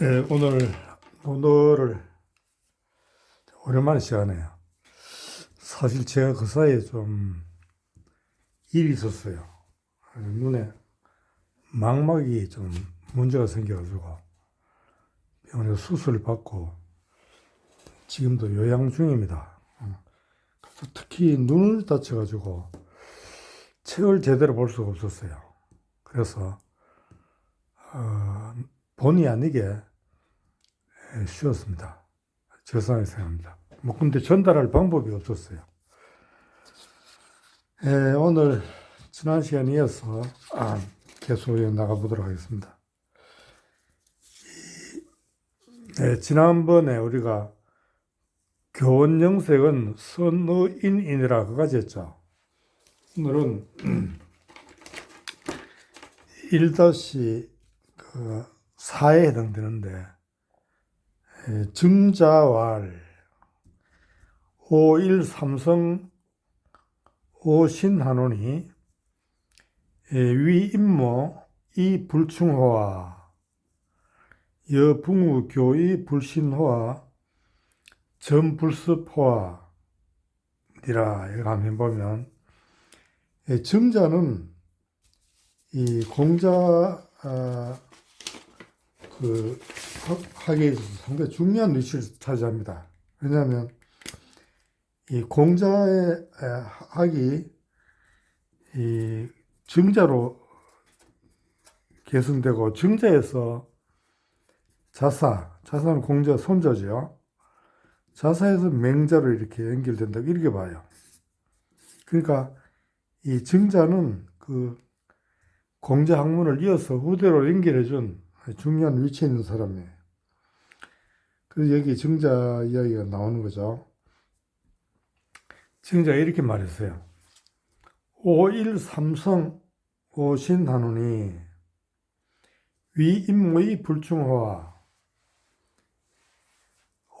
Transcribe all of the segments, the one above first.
네, 오늘 오늘을 오랜만에 시작하네요. 사실 제가 그 사이에 좀 일이 있었어요. 눈에 망막이 좀 문제가 생겨가지고 병원에서 수술을 받고 지금도 요양 중입니다. 어. 그래서 특히 눈을 다쳐가지고 책을 제대로 볼 수가 없었어요. 그래서 어, 본의 아니게 예, 쉬었습니다. 죄송하게 생각합니다. 뭐 근데 전달할 방법이 없었어요. 예, 오늘 지난 시간에 이어서 아, 계속 나가보도록 하겠습니다. 이, 예, 지난번에 우리가 교원 영색은 선의인이라 그까지 했죠. 오늘은 1다시 그 4에 해당되는데 에, 증자왈. 오일 삼성 오신한원이 위임모 이 불충호와 여붕우 교의 불신호와 전불습호와 이렇게 한번 보면 에, 증자는 이 공자 아, 그 학- 학에 있어서 상당히 중요한 위치를 차지합니다. 왜냐하면 이 공자의 에, 학이 이 증자로 계승되고 증자에서 자사, 자사는 공자 손자죠. 자사에서 맹자로 이렇게 연결된다고 이렇게 봐요. 그러니까 이 증자는 그 공자 학문을 이어서 후대로 연결해준 중요한 위치에 있는 사람이에요. 그래서 여기 증자 이야기가 나오는 거죠. 증자가 이렇게 말했어요. 오일 삼성 오신하노니 위임모의 불충호와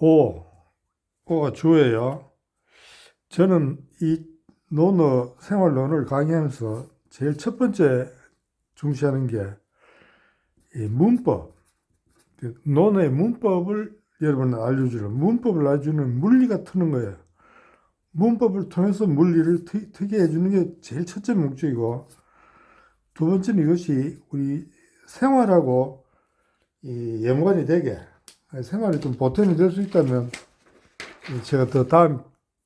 오, 오가 주예요. 저는 이 논어, 생활론을 강의하면서 제일 첫 번째 중시하는 게이 문법, 그 논어의 문법을 여러분 알려주는 문법을 알려주는 물리가 트는 거예요. 문법을 통해서 물리를 트, 트게 해주는 게 제일 첫째 목적이고 두 번째는 이것이 우리 생활하고 이 연관이 되게 생활이 좀 보탬이 될 수 있다면 제가 더 다음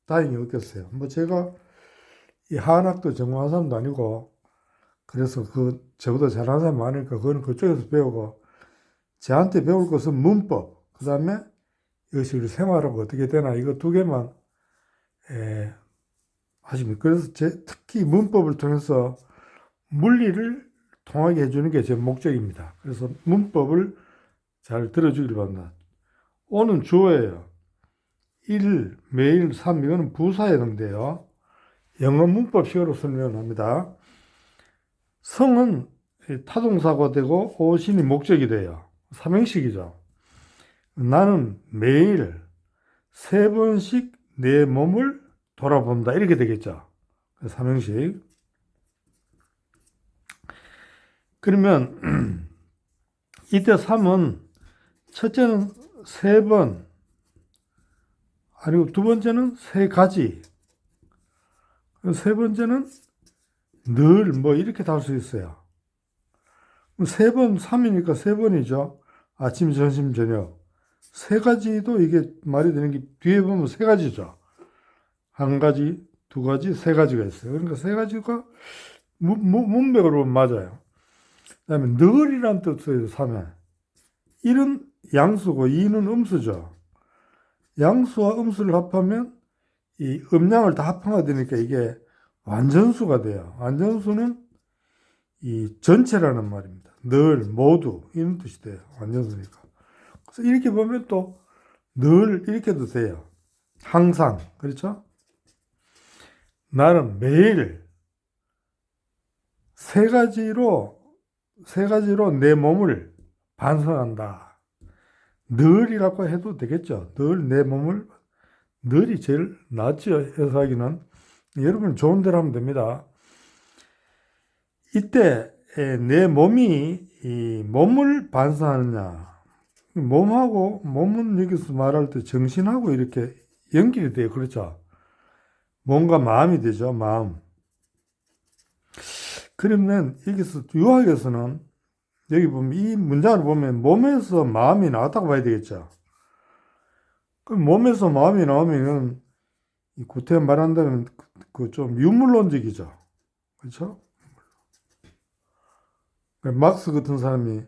다행이 없겠어요. 뭐 제가 이 한학도 전공한 사람도 아니고 그래서 그 저보다 잘하는 사람 많으니까 그거는 그쪽에서 배우고 저한테 배울 것은 문법 그 다음에 이것이 우리 생활하고 어떻게 되나 이거 두 개만 에, 하십니다. 그래서 제, 특히 문법을 통해서 물리를 통하게 해주는 게 제 목적입니다. 그래서 문법을 잘 들어주기를 바랍니다. 오는 주어예요. 1, 매일, 3 이거는 해당돼요. 영어 문법식으로 설명합니다. 성은 타동사가 되고 오신이 목적이 돼요. 삼행식이죠. 나는 매일 세 번씩 내 몸을 돌아본다. 이렇게 되겠죠. 삼행식. 그러면 이때 3은 첫째는 세 번, 아니고 두 번째는 세 가지, 세 번째는 늘 뭐 이렇게 달 수 있어요. 세 번, 3이니까 세 번이죠. 아침, 점심, 저녁. 세 가지도 이게 말이 되는 게 뒤에 보면 세 가지죠. 한 가지, 두 가지, 세 가지가 있어요. 그러니까 세 가지가 문, 보면 맞아요. 그 다음에 늘이란 뜻으로 3에 1은 양수고 2는 음수죠. 양수와 음수를 합하면 이 음량을 다 합하게 되니까 이게 완전수가 돼요. 완전수는 이 전체라는 말입니다. 늘, 모두 이런 뜻이 돼요. 완전수니까. 그래서 이렇게 보면 또 늘 이렇게도 돼요. 항상 그렇죠? 나는 매일 세 가지로 세 가지로 내 몸을 반성한다. 늘이라고 해도 되겠죠. 늘 내 몸을 늘이 제일 낫죠. 해석하기는 여러분 좋은 대로 하면 됩니다. 이때 내 몸이 이 몸을 반성하느냐 몸하고 몸은 여기서 말할 때 정신하고 이렇게 연결이 돼요. 그렇죠? 몸과 마음이 되죠. 마음. 그러면 여기서 유학에서는 여기 보면 이 문장을 보면 몸에서 마음이 나왔다고 봐야 되겠죠. 그럼 몸에서 마음이 나오면은 이 구태 말한다면 그 좀 유물론적이죠. 그렇죠? 막스 같은 사람이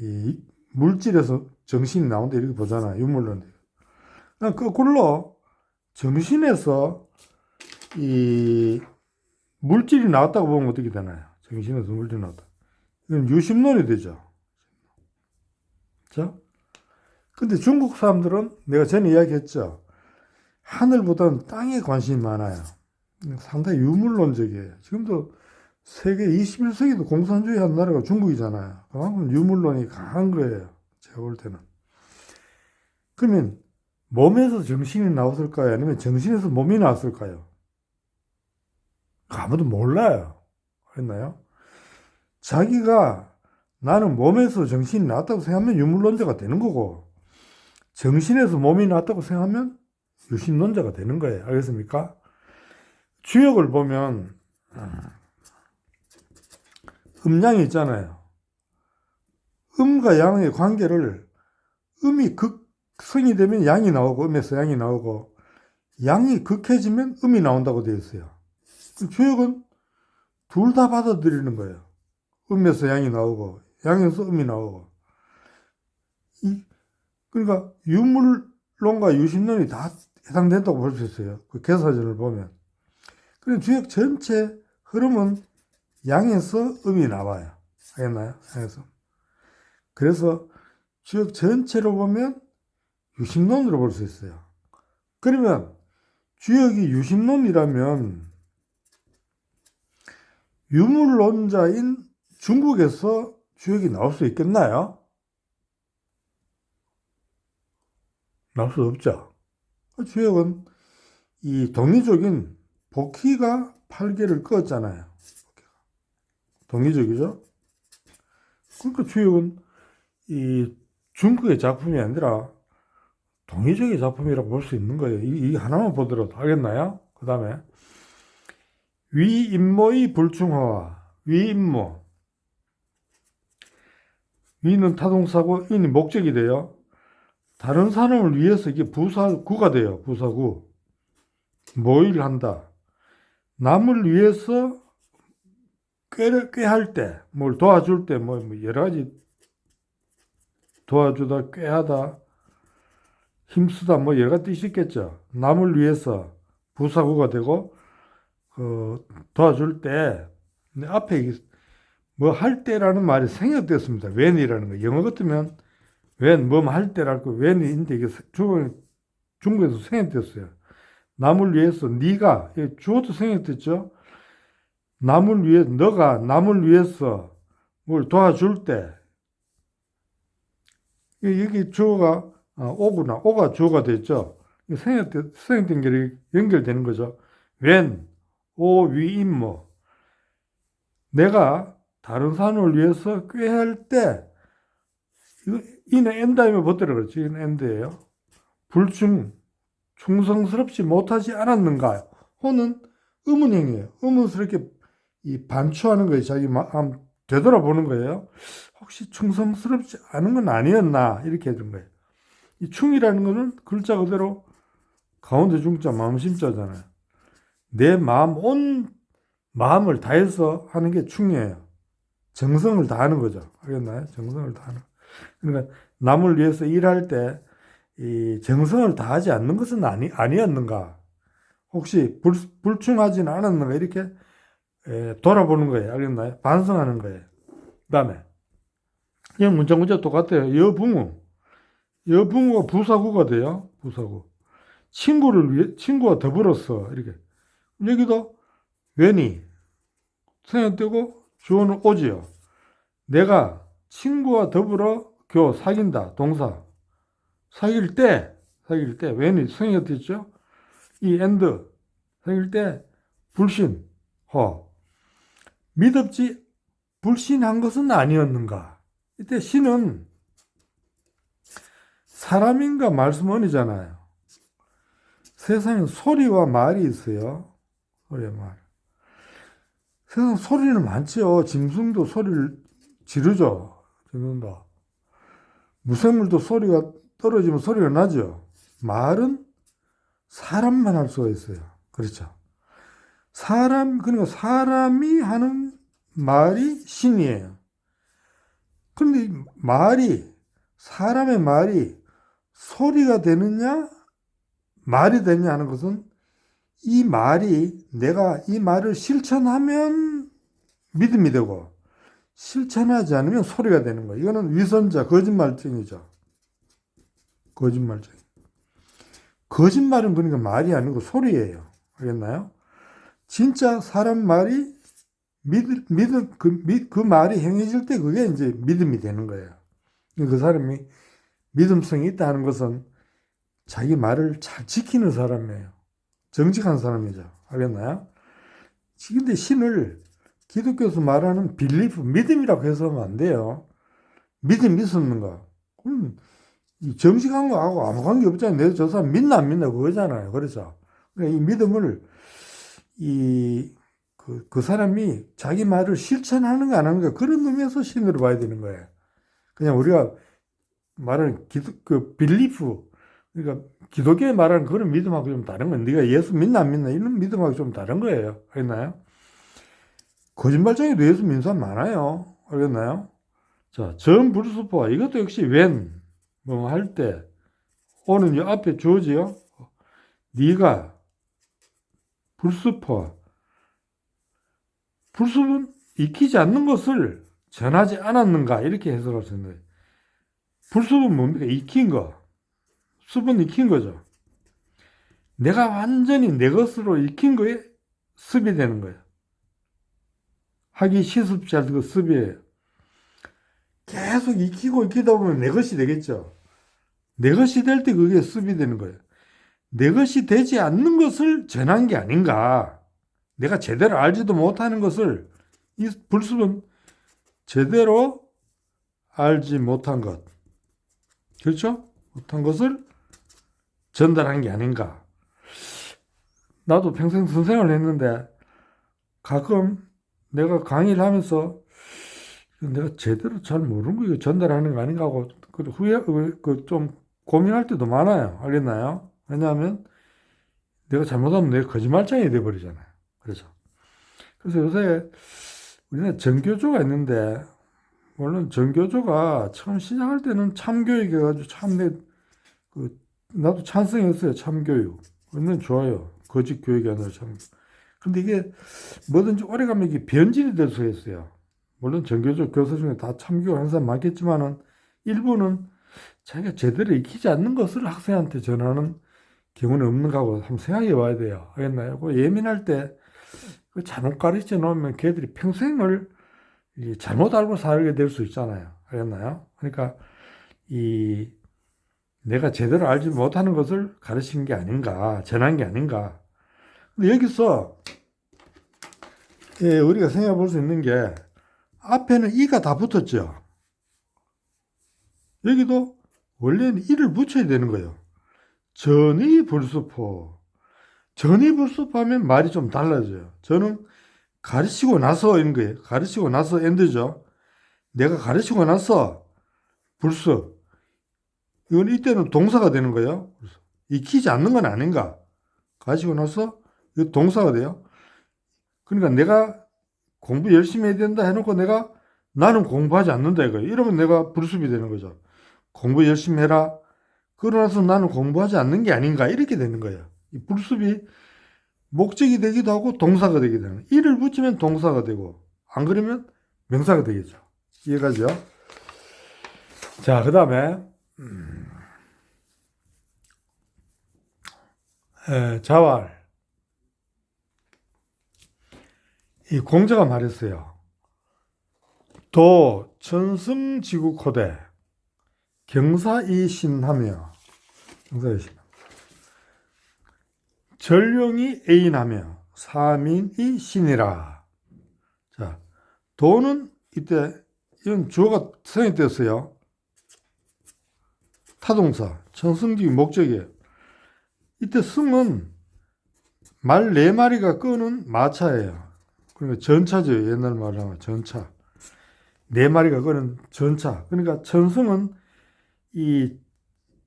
이 물질에서 정신이 나온다 이렇게 보잖아요. 유물론. 그냥 거꾸로 정신에서 이 물질이 나왔다고 보면 어떻게 되나요? 정신에서 물질이 나왔다. 이건 유심론이 되죠. 그렇죠? 근데 중국 사람들은 내가 전에 이야기했죠. 하늘보다는 땅에 관심이 많아요. 상당히 유물론적이에요. 지금도 세계 21세기도 공산주의 한 나라가 중국이잖아요. 그만큼 유물론이 강한 거예요. 제가 볼 때는. 그러면 몸에서 정신이 나왔을까요? 아니면 정신에서 몸이 나왔을까요? 아무도 몰라요. 했나요? 자기가 나는 몸에서 정신이 나왔다고 생각하면 유물론자가 되는 거고, 정신에서 몸이 나왔다고 생각하면 유심론자가 되는 거예요. 알겠습니까? 주역을 보면, 음양이 있잖아요. 음과 양의 관계를 음이 극성이 되면 양이 나오고 음에서 양이 나오고 양이 극해지면 음이 나온다고 되어 있어요. 주역은 둘 다 받아들이는 거예요. 음에서 양이 나오고 양에서 음이 나오고 이, 그러니까 유물론과 유심론이 다 해당된다고 볼 수 있어요. 그 개사전을 보면. 그럼 주역 전체 흐름은 양에서 음이 나와요. 알겠나요? 양에서. 그래서 주역 전체로 보면 유심론으로 볼 수 있어요. 그러면 주역이 유심론이라면 유물론자인 중국에서 주역이 나올 수 있겠나요? 나올 수 없죠. 주역은 이 독립적인 복희가 팔개를 껐잖아요. 독립적이죠. 그러니까 주역은 이 중국의 작품이 아니라 동의적인 작품이라고 볼 수 있는 거예요. 이, 이 하나만 보더라도 알겠나요? 그 다음에 위임모의 불충화와 위임모 위는 타동사고 인이 목적이 돼요. 다른 사람을 위해서 이게 부사구가 돼요. 부사구. 모일 한다. 남을 위해서 꾀할 때, 뭘 도와줄 때, 뭐, 뭐 여러 가지 도와주다, 꾀하다, 힘쓰다, 뭐 여러 가지 뜻이 있겠죠. 남을 위해서 부사구가 되고, 그, 도와줄 때, 앞에 뭐 할 때라는 말이 생략됐습니다. when이라는 거. 영어 같으면 when, 뭐 할 때라고 when인데 이게 중국, 중국에서 생략됐어요. 남을 위해서 네가 주어도 생략됐죠. 남을 위해 너가 남을 위해서 뭘 도와줄 때 여기 주어가 아, 오구나 오가 주어가 됐죠. 생략된 게 연결되는 거죠. when 오 위임모 내가 다른 사람을 위해서 꾀할 때 이는 엔다임에 붙들어 그렇지 엔드예요. 불충 충성스럽지 못하지 않았는가? 호는 의문형이에요. 의문스럽게 이 반추하는 거예요. 자기 마음 되돌아보는 거예요. 혹시 충성스럽지 않은 건 아니었나? 이렇게 해준 거예요. 이 충이라는 거는 글자 그대로 가운데 중자 마음 심자잖아요. 내 마음 온 마음을 다해서 하는 게 충이에요. 정성을 다하는 거죠. 알겠나요? 정성을 다하는. 그러니까 남을 위해서 일할 때 이 정성을 다하지 않는 것은 아니 아니었는가? 혹시 불, 불충하지는 않았는가? 이렇게 에, 돌아보는 거예요. 알겠나요? 반성하는 거예요. 그 다음에, 이 문자 똑같아요. 여붕우. 여붕우가 부사구가 돼요. 부사구. 친구를 위해, 친구와 더불어서, 이렇게. 여기도, 웬이. 생각되고, 주어는 오지요. 내가 친구와 더불어 교, 사귄다. 동사. 사귈 때, 사귈 때, 웬이 생각됐죠? 이 엔드. 사귈 때, 불신, 허. 믿었지 불신한 것은 아니었는가? 이때 신은 사람인가 말씀원이잖아요. 세상에 소리와 말이 있어요. 소리와 말. 세상 소리는 많지요. 짐승도 소리를 지르죠. 지른다. 무생물도 소리가 떨어지면 소리가 나죠. 말은 사람만 할 수가 있어요. 그렇죠. 사람, 그러니까 사람이 하는 말이 신이에요. 그런데 이 말이, 사람의 말이 소리가 되느냐, 말이 되느냐 하는 것은 이 말이 내가 이 말을 실천하면 믿음이 되고 실천하지 않으면 소리가 되는 거예요. 이거는 위선자, 거짓말쟁이죠. 거짓말쟁이. 거짓말은 그러니까 말이 아니고 소리예요. 알겠나요? 진짜 사람 말이 믿, 믿음, 그, 믿, 그 말이 행해질 때 그게 이제 믿음이 되는 거예요. 그 사람이 믿음성이 있다는 것은 자기 말을 잘 지키는 사람이에요. 정직한 사람이죠. 알겠나요? 근데 신을 기독교에서 말하는 빌리프, 믿음이라고 해서는 안 돼요. 믿음 있었는가? 그럼 이 정직한 거하고 아무 관계 없잖아요. 내가 저 사람 믿나 안 믿나 그거잖아요. 그렇죠? 그러니까 이 믿음을 이, 그, 그 사람이 자기 말을 실천하는가 안 하는가 그런 의미에서 신으로 봐야 되는 거예요. 그냥 우리가 말하는 기도, 그 빌리프, 그러니까 기독교에 말하는 그런 믿음하고 좀 다른 거예요. 네가 예수 믿나 안 믿나 이런 믿음하고 좀 다른 거예요. 알겠나요? 거짓말쟁이도 예수 믿는 사람 많아요. 알겠나요? 자, 전 불수포 이것도 역시 웬, 뭐 할 때, 오는 요 앞에 주어지요. 네가 불수포, 불수는 익히지 않는 것을 전하지 않았는가 이렇게 해석할 수 있는 거예요. 불수는 뭡니까? 익힌 거. 습은 익힌 거죠. 내가 완전히 내 것으로 익힌 거에 습이 되는 거예요. 하기 않은 그 습이에요. 계속 익히고 익히다 보면 내 것이 되겠죠. 내 것이 될 때 그게 습이 되는 거예요. 내 것이 되지 않는 것을 전한 게 아닌가. 내가 제대로 알지도 못하는 것을 이 불습은 제대로 알지 못한 것. 그렇죠? 못한 것을 전달한 게 아닌가. 나도 평생 선생을 했는데 가끔 내가 강의를 하면서 내가 제대로 잘 모르는 거 이거 전달하는 거 아닌가 하고 그 후에 그좀 고민할 때도 많아요. 알겠나요? 왜냐하면 내가 잘못하면 내가 거짓말쟁이 돼 버리잖아요. 그래서 그래서 요새 우리나라 정교조가 있는데 물론 정교조가 처음 시작할 때는 참교육이어가지고 참내 그 나도 찬성했어요 참교육 얼마나 좋아요 거짓 교육이 아니라 참 근데 이게 뭐든지 오래가면 이게 변질이 될 수가 있어요 물론 정교조 교사 중에 다 참교육하는 사람 많겠지만은 일부는 자기가 제대로 익히지 않는 것을 학생한테 전하는 경우는 없는가 하고 한번 생각해 봐야 돼요 알겠나요? 그 예민할 때그 잘못 가르쳐 놓으면 걔들이 평생을 이 잘못 알고 살게 될 수 있잖아요. 알겠나요? 그러니까 이 내가 제대로 알지 못하는 것을 가르친 게 아닌가, 전한 게 아닌가. 근데 여기서 예, 우리가 생각해 볼 수 있는 게 앞에는 이가 다 붙었죠. 여기도 원래는 이를 붙여야 되는 거예요. 전이 불수포. 전이 불수포 하면 말이 좀 달라져요. 저는 가르치고 나서 이런 거예요. 가르치고 나서 엔드죠. 내가 가르치고 나서 불수. 이건 이때는 동사가 되는 거예요. 익히지 않는 건 아닌가. 가르치고 나서 이 동사가 돼요. 그러니까 내가 공부 열심히 해야 된다 해놓고 내가 나는 공부하지 않는다 이거예요. 이러면 내가 불수비 되는 거죠. 공부 열심히 해라. 그러나서 나는 공부하지 않는 게 아닌가 이렇게 되는. 이 불수비 목적이 되기도 하고 동사가 되기도 하는 이를 붙이면 동사가 되고 안 그러면 명사가 되겠죠. 이해가죠? 자, 그 다음에 음, 에, 자왈 이 공자가 말했어요. 도 천승지구코대 경사이신하며 경사이신 전령이 애인하며 사민이 신이라. 자, 도는 이때 이건 주어가 성이 됐어요. 타동사, 천승지 목적이에요. 이때 승은 말 네 마리가 끄는 마차예요. 그러니까 전차죠. 옛날 말로 하면 전차. 네 마리가 끄는 전차. 그러니까 천승은 이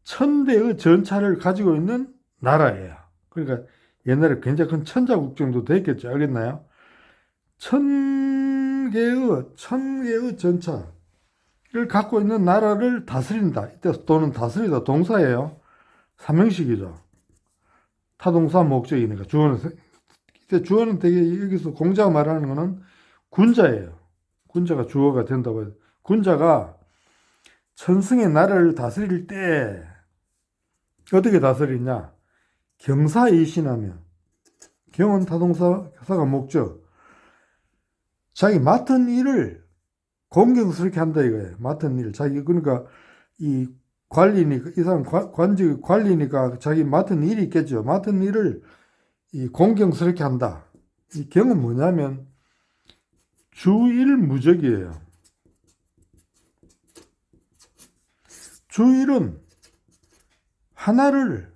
천대의 전차를 가지고 있는 나라예요. 그러니까 옛날에 굉장히 큰 천자국 정도 됐겠죠. 알겠나요? 천 개의, 천 개의 전차를 갖고 있는 나라를 다스린다. 이때 또는 다스리다 동사예요. 삼형식이죠. 타동사 목적이니까 주어는 이때 주어는 되게 여기서 공자가 말하는 거는 군자예요. 군자가 주어가 된다고 해요. 군자가 천승의 나라를 다스릴 때 어떻게 다스리냐? 경사이신하며 경은 타동사 사가 목적 자기 맡은 일을 공경스럽게 한다 이거예요. 맡은 일 자기 그러니까 이 관리니까 이 사람 관- 관직 관리니까 자기 맡은 일이 있겠죠. 맡은 일을 이 공경스럽게 한다. 이 경은 뭐냐면 주일 무적이에요. 주일은 하나를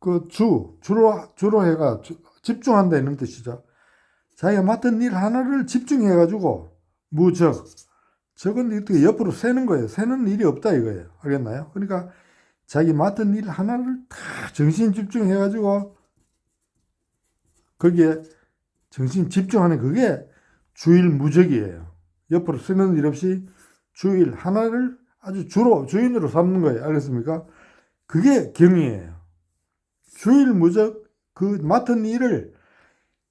그 주, 주로, 주로 해가 주- 집중한다 이런 뜻이죠. 자기가 맡은 일 하나를 집중해가지고 무적. 적은 이렇게 옆으로 세는 거예요. 세는 일이 없다 이거예요. 알겠나요? 그러니까 자기 맡은 일 하나를 다 정신 집중해가지고 거기에 정신 집중하는 그게 주일 무적이에요. 옆으로 쓰는 일 없이 주일 하나를 아주 주로 주인으로 삼는 거예요. 알겠습니까? 그게 경이에요. 주일 무적 그 맡은 일을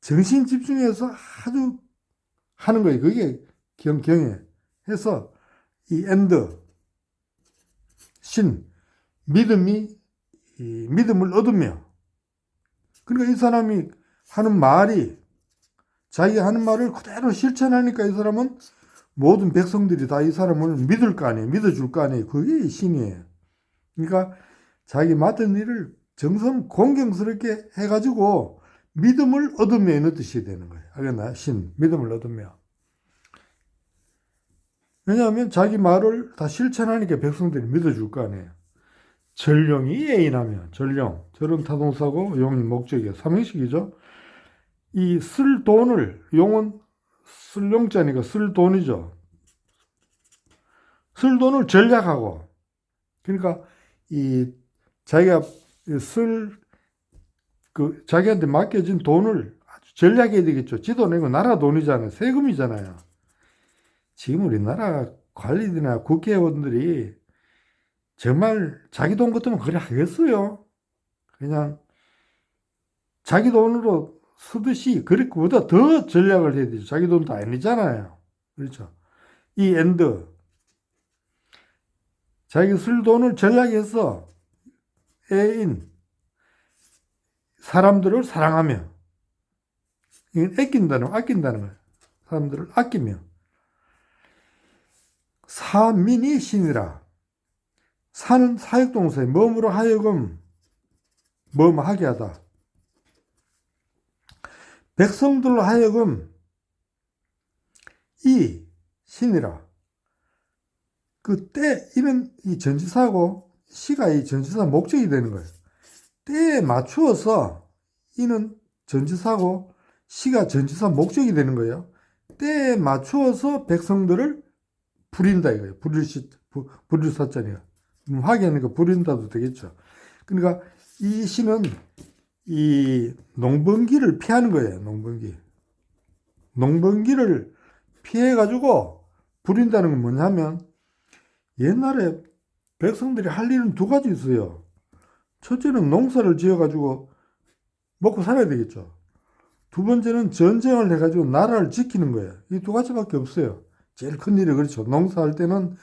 정신 집중해서 아주 하는 거예요. 그게 경, 경이에요. 해서 이 엔드 신 믿음이 이 믿음을 얻으며 그러니까 이 사람이 하는 말이 자기 하는 말을 그대로 실천하니까 이 사람은 모든 백성들이 다 이 사람을 믿을 거 아니에요. 믿어줄 거 아니에요. 그게 신이에요. 그러니까 자기 맡은 일을 정성 공경스럽게 해가지고 믿음을 얻으며 이런 뜻이 되는 거예요. 알겠나요? 신. 믿음을 얻으며. 왜냐하면 자기 말을 다 실천하니까 백성들이 믿어줄 거 아니에요. 전령이 예인하면 전령. 절은 타동사고 용이 목적이에요. 삼형식이죠. 이 쓸 돈을 용은 쓸 용자니까 쓸 돈이죠. 쓸 돈을 전략하고 그러니까 이 자기가 쓸 그 자기한테 맡겨진 돈을 전략해야 되겠죠. 지도 내고 나라 돈이잖아요. 세금이잖아요. 지금 우리나라 관리들이나 국회의원들이 정말 자기 돈 같으면 그래 하겠어요. 그냥 자기 돈으로 쓰듯이 그보다 더 전략을 해야 되죠. 자기 돈도 아니잖아요. 그렇죠. 이 엔드. 자기 쓸 돈을 전략해서 애인, 사람들을 사랑하며, 이건 아낀다는, 아낀다는 거예요. 사람들을 아끼며. 사민이 신이라. 사는 사역동사에 몸으로 하여금 뭐뭐하게 하다. 백성들로 하여금 이 신이라. 그 때, 이는 이 전치사고, 시가 이 전치사 목적이 되는 거예요. 때에 맞추어서 이는 전치사고, 시가 전치사 목적이 되는 거예요. 때에 맞추어서 백성들을 부린다 이거예요. 부릴 시, 부, 부릴 사자니까. 음, 하기하니까 부린다도 되겠죠. 그러니까 이 시는 이 농번기를 피하는 거예요. 농번기. 농번기를 피해 가지고 부린다는 건 뭐냐면 옛날에 백성들이 할 일은 두 가지 있어요. 첫째는 농사를 지어 가지고 먹고 살아야 되겠죠. 두 번째는 전쟁을 해 가지고 나라를 지키는 거예요. 이 두 가지밖에 없어요. 제일 큰 일이 그렇죠. 농사할 때는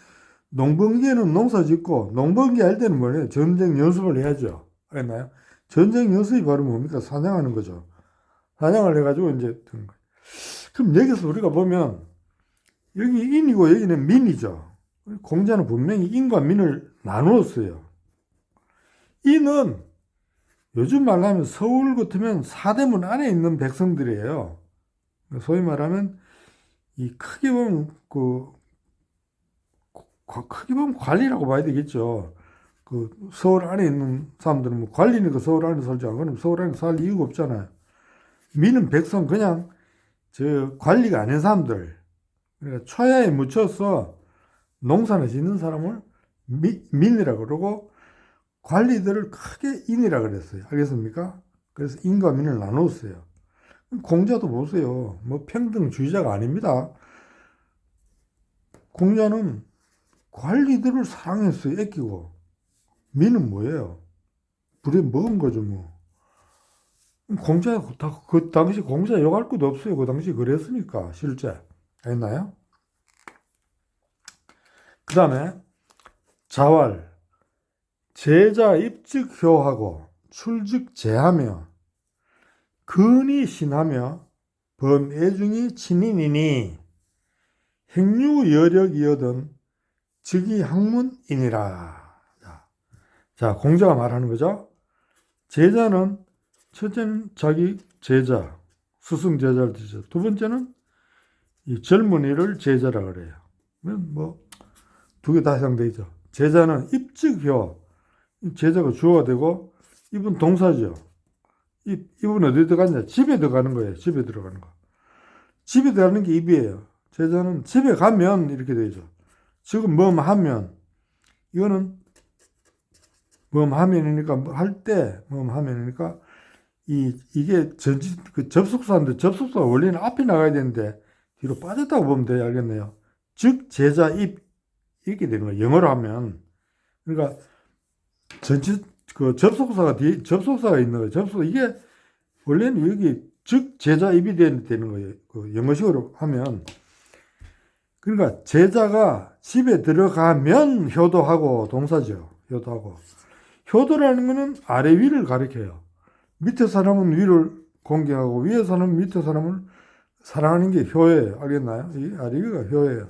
농번기에는 농사 짓고 농번기 할 때는 뭐예요? 전쟁 연습을 해야죠. 알겠나요? 전쟁 연습이 바로 뭡니까? 사냥하는 거죠. 사냥을 해가지고 이제 거예요. 그럼 여기서 우리가 보면 여기 인이고 여기는 민이죠. 공자는 분명히 인과 민을 나누었어요. 인은 요즘 말로 하면 서울 같으면 사대문 안에 있는 백성들이에요. 소위 말하면 이 크게 보면 그 과- 크게 보면 관리라고 봐야 되겠죠. 그 서울 안에 있는 사람들은 뭐 관리니까 서울 안에 살지 않고는 서울 안에 살 이유가 없잖아요. 미는 백성 그냥 저 관리가 아닌 사람들 그러니까 초야에 묻혀서 농사를 짓는 사람을 미, 민이라 그러고 관리들을 크게 인이라 그랬어요. 알겠습니까? 그래서 인과 민을 나눴어요. 공자도 보세요. 뭐 평등주의자가 아닙니다. 공자는 관리들을 사랑했어요. 애끼고. 민은 뭐예요? 불에 먹은 거죠, 뭐. 공자, 다- 그 당시 공자 욕할 것도 없어요. 그 당시 그랬으니까, 실제. 알겠나요? 그 다음에, 자활. 제자 입직효하고 출직 제하며 근이 신하며 범애중이 친인이니 행유 여력이어든 즉이 학문이니라. 자, 자, 공자가 말하는 거죠. 제자는 첫째는 자기 제자, 스승 제자를 드죠. 두 번째는 이 젊은이를 제자라 그래요. 뭐 두 개 다 해당되죠. 제자는 입직효, 이 제자가 주어가 되고 입은 동사죠. 입, 입은 어디 들어갔냐? 집에 들어가는 거예요. 집에 들어가는 거. 집에 들어가는 게 입이에요. 제자는 집에 가면 이렇게 되죠. 지금 뭐 하면 이거는 뭐 하면이니까 할때 뭐 하면이니까 이 이게 전지 그 접속사인데 접속사가 원래는 앞에 나가야 되는데 뒤로 빠졌다고 보면 돼요. 알겠네요. 즉 제자 입 이렇게 되는 거예요. 영어로 하면 그러니까 전치 그 접속사가 뒤 접속사가 있는 거예요. 접속 이게 원래는 여기 즉 제자 입이 되는 거예요. 그 영어식으로 하면 그러니까 제자가 집에 들어가면 효도하고 동사죠. 효도하고 효도라는 거는 아래 위를 가리켜요. 밑에 사람은 위를 공경하고 위에 사람은 밑에 사람을 사랑하는 게 효예요. 알겠나요? 이 아래 위가 효예요.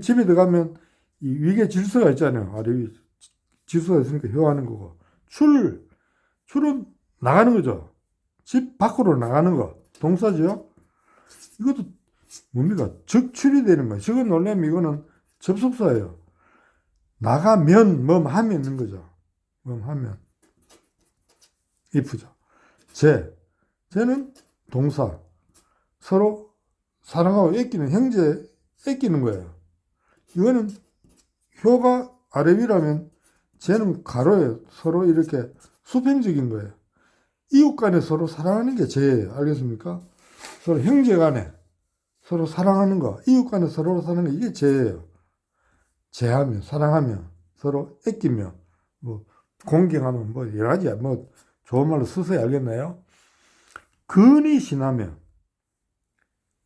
집에 들어가면 이 위계 질서가 있잖아요. 아래 위 질서가 있으니까 효하는 거고 출 출은 나가는 거죠. 집 밖으로 나가는 거 동사죠. 이것도 뭡니까? 적출이 되는 거예요. 지금 원래는 이거는 접속사예요. 나가면 뭐 하면 있는 거죠. 뭐 하면 if죠. 제 제는 동사 서로 사랑하고 애끼는 형제 애끼는 거예요. 이거는 효가 아래 위라면 쟤는 가로예요. 서로 이렇게 수평적인 거예요. 이웃 간에 서로 사랑하는 게 제예요. 알겠습니까? 서로 형제 간에 서로 사랑하는 거, 이웃 간에 서로 사는 거 이게 제예요. 제하며 사랑하며 서로 애끼며 뭐 공경하면 뭐 여러 가지 뭐 좋은 말로 쓰세요. 알겠나요? 근이 신하며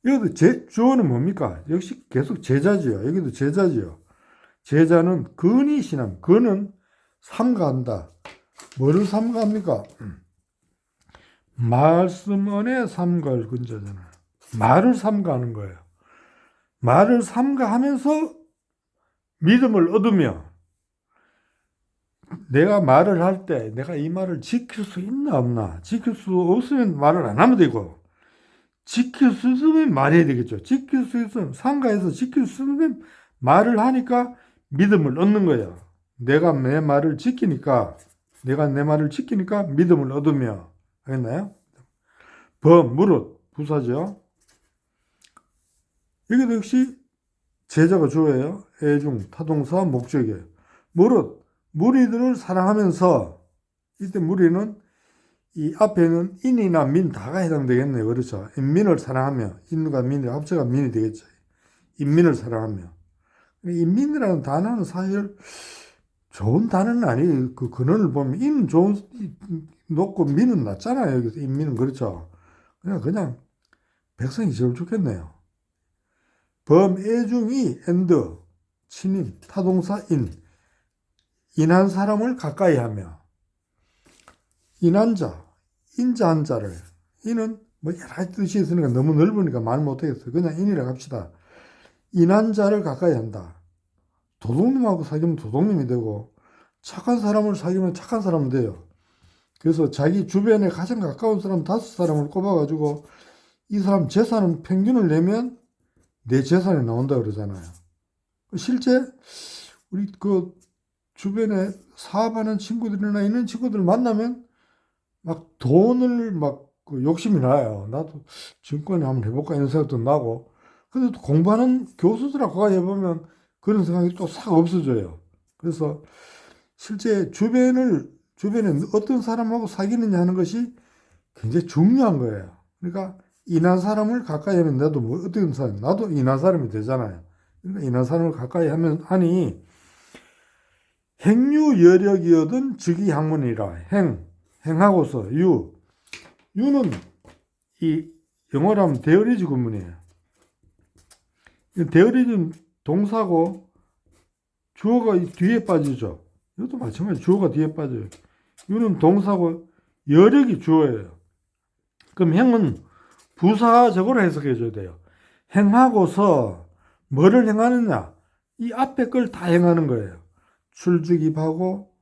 여기도 제 주어는 뭡니까? 역시 계속 제자지요. 여기도 제자지요. 제자는 근이 신함. 근은 삼가한다. 뭐를 삼가합니까? 말씀 안에 삼가할 근자잖아요. 말을 삼가하는 거예요. 말을 삼가하면서 믿음을 얻으며 내가 말을 할 때 내가 이 말을 지킬 수 있나 없나 지킬 수 없으면 말을 안 하면 되고 지킬 수 있으면 말해야 되겠죠. 지킬 수 있으면 상가에서 지킬 수 있으면 말을 하니까 믿음을 얻는 거예요. 내가 내 말을 지키니까 내가 내 말을 지키니까 믿음을 얻으며 알겠나요? 범 무릇 부사죠. 여기도 역시 제자가 주어예요. 애중 타동사 목적이에요. 무릇 무리들을 사랑하면서 이때 무리는 이 앞에는 인이나 민 다가 해당되겠네요. 그렇죠. 인민을 사랑하며 인과 민이 합쳐가 민이 되겠죠. 인민을 사랑하며 인민이라는 단어는 사실 좋은 단어는 아니에요. 그 근원을 보면 인은 좋은 높고 민은 낮잖아요. 여기서 인민은 그렇죠. 그냥 그냥 백성이 제일 좋겠네요. 범애중이 엔드 친인 타동사 인 인한 사람을 가까이 하며 인한 자 인자한 자를 인은 뭐 여러 가지 뜻이 있으니까 너무 넓으니까 말 못하겠어요. 그냥 인이라고 합시다. 인한 자를 가까이 한다. 도둑님하고 사귀면 도둑님이 되고 착한 사람을 사귀면 착한 사람 돼요. 그래서 자기 주변에 가장 가까운 사람 다섯 사람을 꼽아가지고 이 사람 재산은 평균을 내면 내 재산이 나온다 그러잖아요. 실제 우리 그 주변에 사업하는 친구들이나 있는 친구들 만나면 막 돈을 막 그 욕심이 나요. 나도 증권에 한번 해볼까 이런 생각도 나고. 근데 또 공부하는 교수들하고 가해 보면 그런 생각이 또 싹 없어져요. 그래서 실제 주변을 주변에 어떤 사람하고 사귀느냐 하는 것이 굉장히 중요한 거예요. 그러니까 인한 사람을 가까이 하면 나도 뭐 어떤 사람 나도 인한 사람이 되잖아요. 그러니까 인한 사람을 가까이 하면 하니 행유 여력이어든 즉위 학문이라 행 행하고서 유 유는 이 영어로 하면 데어리즈 구문이에요. 데어리즈는 동사고 주어가 이 뒤에 빠지죠. 이것도 마찬가지 주어가 뒤에 빠져요. 유는 동사고 여력이 주어예요. 그럼 행은 부사적으로 해석해 줘야 돼요. 행하고서 뭐를 행하느냐? 이 앞에 걸 다 행하는 거예요. 출죽입하고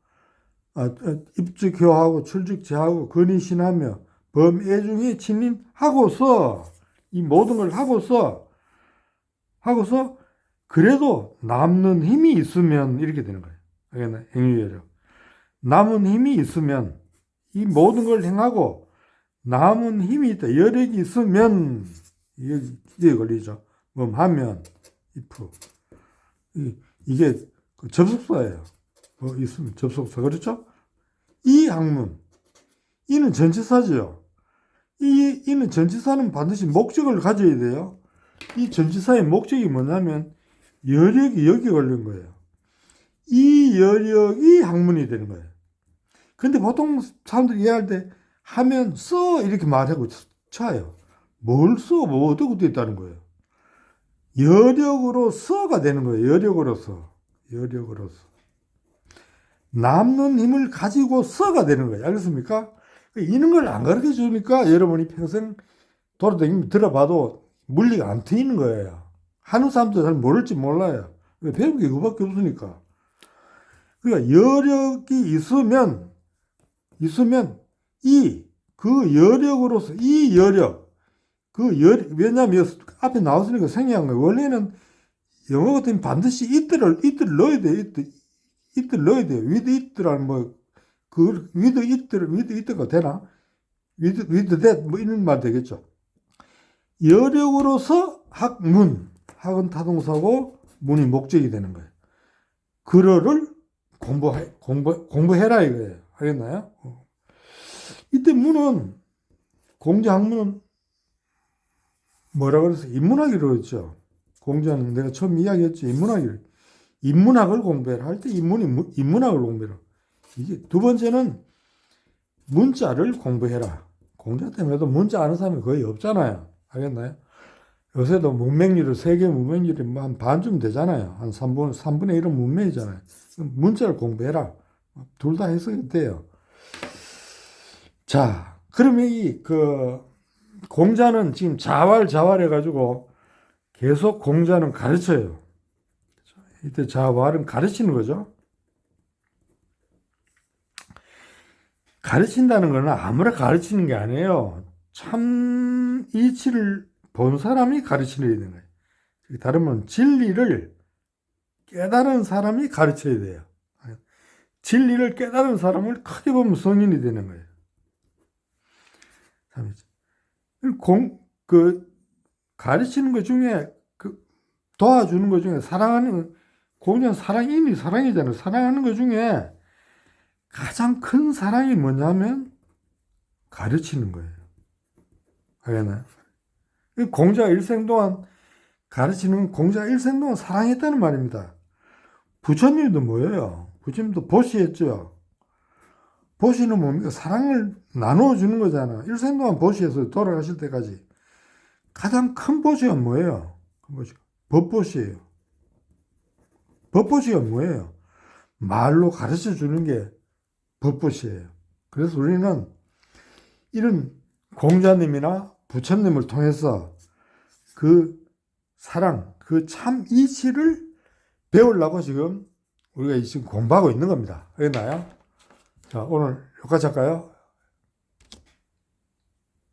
아, 아, 입주교하고 출죽제하고 근의신하며 범애중에 친인하고서 이 모든 걸 하고서 하고서 그래도 남는 힘이 있으면 이렇게 되는 거예요. 행위예력. 남은 힘이 있으면 이 모든 걸 행하고 남은 힘이 있다. 여력이 있으면 이게, 걸리죠. 뭐 하면 if 이, 이게 그 접속사예요. 뭐 있으면 접속사 그렇죠? 이 학문 이는 전치사지요. 이 이는 전치사는 반드시 목적을 가져야 돼요. 이 전치사의 목적이 뭐냐면 여력이 여기 걸린 거예요. 이 여력이 학문이 되는 거예요. 근데 보통 사람들이 이해할 때 하면 써 이렇게 말하고 쳐요. 뭘 써? 뭐 어떻게 돼 있다는 거예요. 여력으로 써가 되는 거예요. 여력으로서. 여력으로서. 남는 힘을 가지고 써가 되는 거예요. 알겠습니까? 이런 걸 안 가르쳐 주니까 여러분이 평생 돌아다니면 들어봐도 물리가 안 트이는 거예요. 하는 사람도 잘 모를지 몰라요. 왜 배운 게 그밖에 없으니까. 그러니까 여력이 있으면, 있으면 이, 그 여력으로서, 이 여력, 그 여, 왜냐면 앞에 나왔으니까 생략한 거예요. 원래는 영어 같으면 반드시 이때를, 이때를 넣어야 돼요. 이때, 이때를 넣어야 돼요. with it라는 뭐, 그, with it, with it가 되나? with, with that, 뭐 이런 말 되겠죠. 여력으로서 학문, 학은 타동사고 문이 목적이 되는 거예요. 그러를 공부해, 공부, 공부해라 이거예요. 알겠나요? 어. 이때 문은, 공자 학문은 뭐라 그래서 인문학이라고 했죠. 공자는 내가 처음 이야기했죠. 인문학을. 인문학을 공부해라 할 때 인문이, 인문학을 공부해라. 이게 두 번째는 문자를 공부해라. 공자 때문에도 문자 아는 사람이 거의 없잖아요. 알겠나요? 요새도 문맹률을, 세계 문맹률이 뭐 한 반쯤 되잖아요. 한 3분, 3분의 1은 문맹이잖아요. 문자를 공부해라. 둘 다 해석이 돼요. 자, 그러면 이, 그, 공자는 지금 자활, 자활 해 가지고 계속 공자는 가르쳐요. 이때 자활은 가르치는 거죠. 가르친다는 거는 아무나 가르치는 게 아니에요. 참 이치를 본 사람이 가르치는 거예요. 다른 말 진리를 깨달은 사람이 가르쳐야 돼요. 진리를 깨달은 사람을 크게 보면 성인이 되는 거예요. 공, 그, 가르치는 것 중에, 그, 도와주는 것 중에, 사랑하는, 공연 사랑인이 사랑이잖아요. 사랑하는 것 중에 가장 큰 사랑이 뭐냐면, 가르치는 거예요. 알겠나요? 공자 일생 동안 가르치는 공자 일생 동안 사랑했다는 말입니다. 부처님도 뭐예요? 부처님도 보시했죠. 보시는 뭡니까? 사랑을 나누어주는 거잖아. 일생 동안 보시에서 돌아가실 때까지. 가장 큰 보시가 뭐예요? 큰 보시. 법보시예요. 법보시가 뭐예요? 말로 가르쳐 주는 게 법보시예요. 그래서 우리는 이런 공자님이나 부처님을 통해서 그 사랑, 그 참 이치를 배우려고 지금 우리가 지금 공부하고 있는 겁니다. 알겠나요? 자, 오늘 여기까지 할까요?